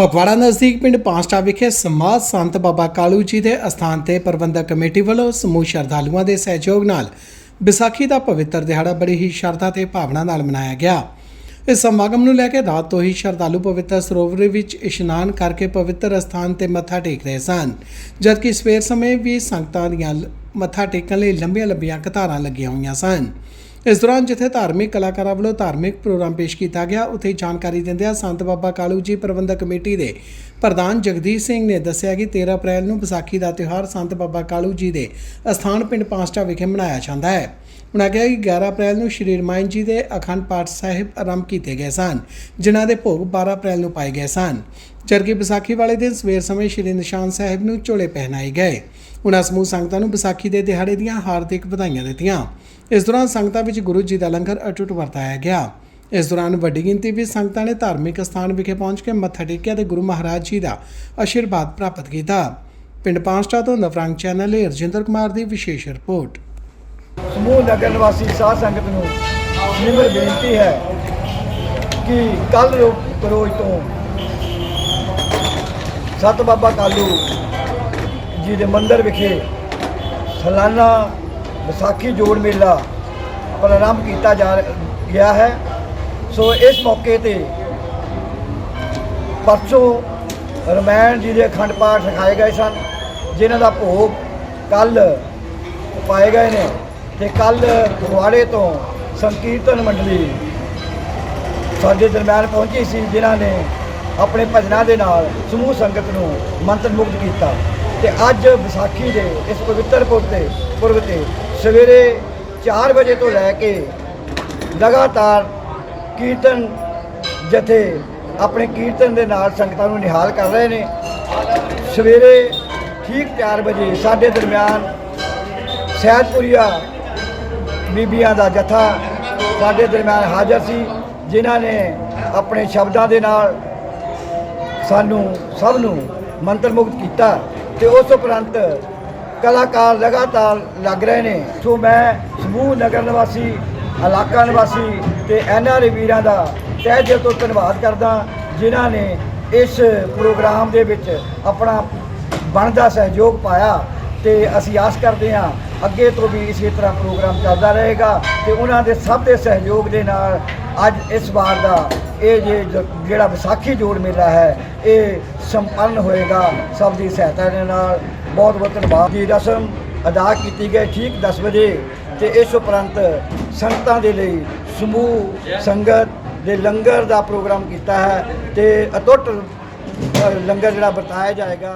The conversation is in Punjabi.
ਫਗਵਾੜਾ ਨਜ਼ਦੀਕ ਪਿੰਡ ਪਾਂਸਟਾ ਵਿਖੇ ਸਮਾਜ ਸੰਤ ਬਾਬਾ ਕਾਲੂ ਜੀ ਦੇ ਅਸਥਾਨ ਤੇ ਪ੍ਰਬੰਧਕ ਕਮੇਟੀ ਵੱਲੋਂ ਸਮੂਹ ਸ਼ਰਧਾਲੂਆਂ ਦੇ ਸਹਿਯੋਗ ਨਾਲ ਵਿਸਾਖੀ ਦਾ ਪਵਿੱਤਰ ਦਿਹਾੜਾ ਬੜੀ ਹੀ ਸ਼ਰਧਾ ਤੇ ਭਾਵਨਾ ਨਾਲ ਮਨਾਇਆ ਗਿਆ। ਇਸ ਸਮਾਗਮ ਨੂੰ ਲੈ ਕੇ ਰਾਤ ਤੋਂ ਹੀ ਸ਼ਰਧਾਲੂ ਪਵਿੱਤਰ ਸਰੋਵਰ ਵਿੱਚ ਇਸ਼ਨਾਨ ਕਰਕੇ ਪਵਿੱਤਰ ਅਸਥਾਨ ਤੇ ਮੱਥਾ ਟੇਕ ਰਹੇ ਸਨ, ਜਦਕਿ ਸਵੇਰ ਸਮੇਂ ਵੀ ਸੰਗਤਾਂ ਦੀਆਂ ਮੱਥਾ ਟੇਕਣ ਲਈ ਲੰਬੀਆਂ ਲੰਬੀਆਂ ਕਤਾਰਾਂ ਲੱਗੀਆਂ ਹੋਈਆਂ ਸਨ। ਇਸ ਦੌਰਾਨ ਜਿੱਥੇ ਧਾਰਮਿਕ ਕਲਾਕਾਰਾਂ ਵੱਲੋਂ ਧਾਰਮਿਕ ਪ੍ਰੋਗਰਾਮ ਪੇਸ਼ ਕੀਤਾ ਗਿਆ, ਉੱਥੇ ਜਾਣਕਾਰੀ ਦਿੰਦਿਆਂ ਸੰਤ ਬਾਬਾ ਕਾਲੂ ਜੀ ਪ੍ਰਬੰਧਕ ਕਮੇਟੀ ਦੇ ਪ੍ਰਧਾਨ ਜਗਦੀਸ਼ ਸਿੰਘ ਨੇ ਦੱਸਿਆ ਕਿ 13 ਅਪ੍ਰੈਲ ਨੂੰ ਵਿਸਾਖੀ ਦਾ ਤਿਉਹਾਰ ਸੰਤ ਬਾਬਾ ਕਾਲੂ ਜੀ ਦੇ ਅਸਥਾਨ ਪਿੰਡ ਪਾਂਸਟਾ ਵਿਖੇ ਮਨਾਇਆ ਜਾਂਦਾ ਹੈ। ਉਨ੍ਹਾਂ ਕਿਹਾ ਕਿ 11 ਅਪ੍ਰੈਲ ਨੂੰ ਸ਼੍ਰੀ ਰਮਾਇਣ ਜੀ ਦੇ ਅਖੰਡ ਪਾਠ ਸਾਹਿਬ ਆਰੰਭ ਕੀਤੇ ਗਏ ਸਨ, ਜਿਨ੍ਹਾਂ ਦੇ ਭੋਗ 12 ਅਪ੍ਰੈਲ ਨੂੰ ਪਾਏ ਗਏ ਸਨ। ਜਦਕਿ ਵਿਸਾਖੀ ਵਾਲੇ ਦਿਨ ਸਵੇਰ ਸਮੇਂ ਸ਼੍ਰੀ ਨਿਸ਼ਾਨ ਸਾਹਿਬ ਨੂੰ ਝੋਲੇ ਪਹਿਨਾਏ ਗਏ। ਉਨ੍ਹਾਂ ਸਮੂਹ ਸੰਗਤਾਂ ਨੂੰ ਵਿਸਾਖੀ ਦੇ ਦਿਹਾੜੇ ਦੀਆਂ ਹਾਰਦਿਕ ਵਧਾਈਆਂ ਦਿੱਤੀਆਂ। ਇਸ ਦੌਰਾਨ ਸੰਗਤਾਂ ਵਿੱਚ ਗੁਰੂ ਜੀ ਦਾ ਲੰਗਰ ਅਟੁੱਟ ਵਰਤਾਇਆ ਗਿਆ। ਇਸ ਦੌਰਾਨ ਵੱਡੀ ਗਿਣਤੀ ਵਿੱਚ ਸੰਗਤਾਂ ਨੇ ਧਾਰਮਿਕ ਸਥਾਨ ਵਿਖੇ ਪਹੁੰਚ ਕੇ ਮੱਥਾ ਟੇਕਿਆ ਤੇ ਗੁਰੂ ਮਹਾਰਾਜ ਜੀ ਦਾ ਆਸ਼ੀਰਵਾਦ ਪ੍ਰਾਪਤ ਕੀਤਾ। ਪਿੰਡ ਪਾਂਸਟਾ ਤੋਂ ਨਵਰੰਗ ਚੈਨਲ ਲਈ ਰਜਿੰਦਰ ਕੁਮਾਰ ਦੀ ਵਿਸ਼ੇਸ਼ ਰਿਪੋਰਟ। ਸਮੂਹ ਨਗਰ ਨਿਵਾਸੀ ਸਾਧ ਸੰਗਤ ਨੂੰ ਨਿਮਰ ਬੇਨਤੀ ਹੈ ਕਿ ਕੱਲ ਰੋਜ਼ ਤੋਂ ਸਤ ਬਾਬਾ ਕਾਲੂ ਜੀ ਦੇ ਮੰਦਿਰ ਵਿਖੇ ਸਾਲਾਨਾ ਵਿਸਾਖੀ ਜੋੜ ਮੇਲਾ ਪ੍ਰਾਰੰਭ ਕੀਤਾ ਜਾ ਗਿਆ ਹੈ। ਸੋ ਇਸ ਮੌਕੇ ਤੇ ਪਰਸੋਂ ਰਮਾਇਣ ਜੀ ਦੇ ਅਖੰਡ ਪਾਠ ਸਿਖਾਏ ਗਏ ਸਨ, ਜਿਨ੍ਹਾਂ ਦਾ ਭੋਗ ਕੱਲ ਪਾਏ ਗਏ ਨੇ। ਤੇ ਕੱਲ ਫਗਵਾੜੇ ਤੋਂ ਸੰਕੀਰਤਨ ਮੰਡਲੀ ਸਾਡੇ ਦਰਮਿਆਨ ਪਹੁੰਚੀ ਸੀ, ਜਿਨ੍ਹਾਂ ਨੇ ਆਪਣੇ ਭਜਨਾਂ ਦੇ ਨਾਲ ਸਮੂਹ ਸੰਗਤ ਨੂੰ ਮੰਤਰ ਮੁਕਤ ਕੀਤਾ। ਤੇ ਅੱਜ ਵਿਸਾਖੀ ਦੇ ਇਸ ਪਵਿੱਤਰ ਪੁਰਬ ਤੇ ਪੁਰਬ ਤੇ ਸਵੇਰੇ 4 ਵਜੇ ਤੋਂ ਲੈ ਕੇ ਲਗਾਤਾਰ ਕੀਰਤਨ ਜਥੇ ਆਪਣੇ ਕੀਰਤਨ ਦੇ ਨਾਲ ਸੰਗਤਾਂ ਨੂੰ ਨਿਹਾਲ ਕਰ ਰਹੇ ਨੇ। ਸਵੇਰੇ ਠੀਕ 4 ਵਜੇ ਸਾਡੇ ਦਰਮਿਆਨ ਸਹਿਜਪੁਰੀਆ ਬੀਬੀਆਂ ਦਾ ਜਥਾ ਸਾਡੇ ਦਰਮਿਆਨ ਹਾਜ਼ਰ ਸੀ, ਜਿਨ੍ਹਾਂ ਨੇ ਆਪਣੇ ਸ਼ਬਦਾਂ ਦੇ ਨਾਲ ਸਾਨੂੰ ਸਭ ਨੂੰ ਮੰਤਰ ਮੁਗਤ ਕੀਤਾ ਤੇ ਉਸ ਉਪਰੰਤ ਕਲਾਕਾਰ ਲਗਾਤਾਰ ਲੱਗ ਰਹੇ ਨੇ। ਸੋ ਮੈਂ ਸਮੂਹ ਨਗਰ ਨਿਵਾਸੀ, ਇਲਾਕਾ ਨਿਵਾਸੀ ਤੇ ਐਨਆਰਏ ਵੀਰਾਂ ਦਾ ਤਹਿ ਦਿਲ ਤੋਂ ਧੰਨਵਾਦ ਕਰਦਾ ਜਿਨ੍ਹਾਂ ਨੇ ਇਸ ਪ੍ਰੋਗਰਾਮ ਦੇ ਵਿੱਚ ਆਪਣਾ ਬਣਦਾ ਸਹਿਯੋਗ ਪਾਇਆ ਤੇ ਅਸੀਂ ਆਸ ਕਰਦੇ ਹਾਂ ਅੱਗੇ ਤੋਂ ਵੀ ਇਸੇ ਤਰ੍ਹਾਂ ਪ੍ਰੋਗਰਾਮ ਚੱਲਦਾ ਰਹੇਗਾ ਤੇ ਉਹਨਾਂ ਦੇ ਸਭ ਦੇ ਸਹਿਯੋਗ ਦੇ ਨਾਲ ਅੱਜ ਇਸ ਵਾਰ ਦਾ ਇਹ ਜੇ ਜਿਹੜਾ ਵਿਸਾਖੀ ਜੋੜ ਮੇਲਾ ਹੈ, ਇਹ ਸੰਪੰਨ ਹੋਏਗਾ ਸਭ ਦੀ ਸਹਾਇਤਾ ਦੇ ਨਾਲ। ਬਹੁਤ ਬਹੁਤ ਧੰਨਵਾਦ। ਦੀ ਰਸਮ ਅਦਾ ਕੀਤੀ ਗਈ ਠੀਕ 10 ਵਜੇ ਤੇ ਇਸ ਉਪਰੰਤ ਸੰਗਤਾਂ ਦੇ ਲਈ ਸਮੂਹ, ਸੰਗਤ ਦੇ ਲੰਗਰ ਦਾ ਪ੍ਰੋਗਰਾਮ ਕੀਤਾ ਹੈ ਤੇ ਅਟੁੱਟ ਲੰਗਰ ਜਿਹੜਾ ਵਰਤਾਇਆ ਜਾਏਗਾ।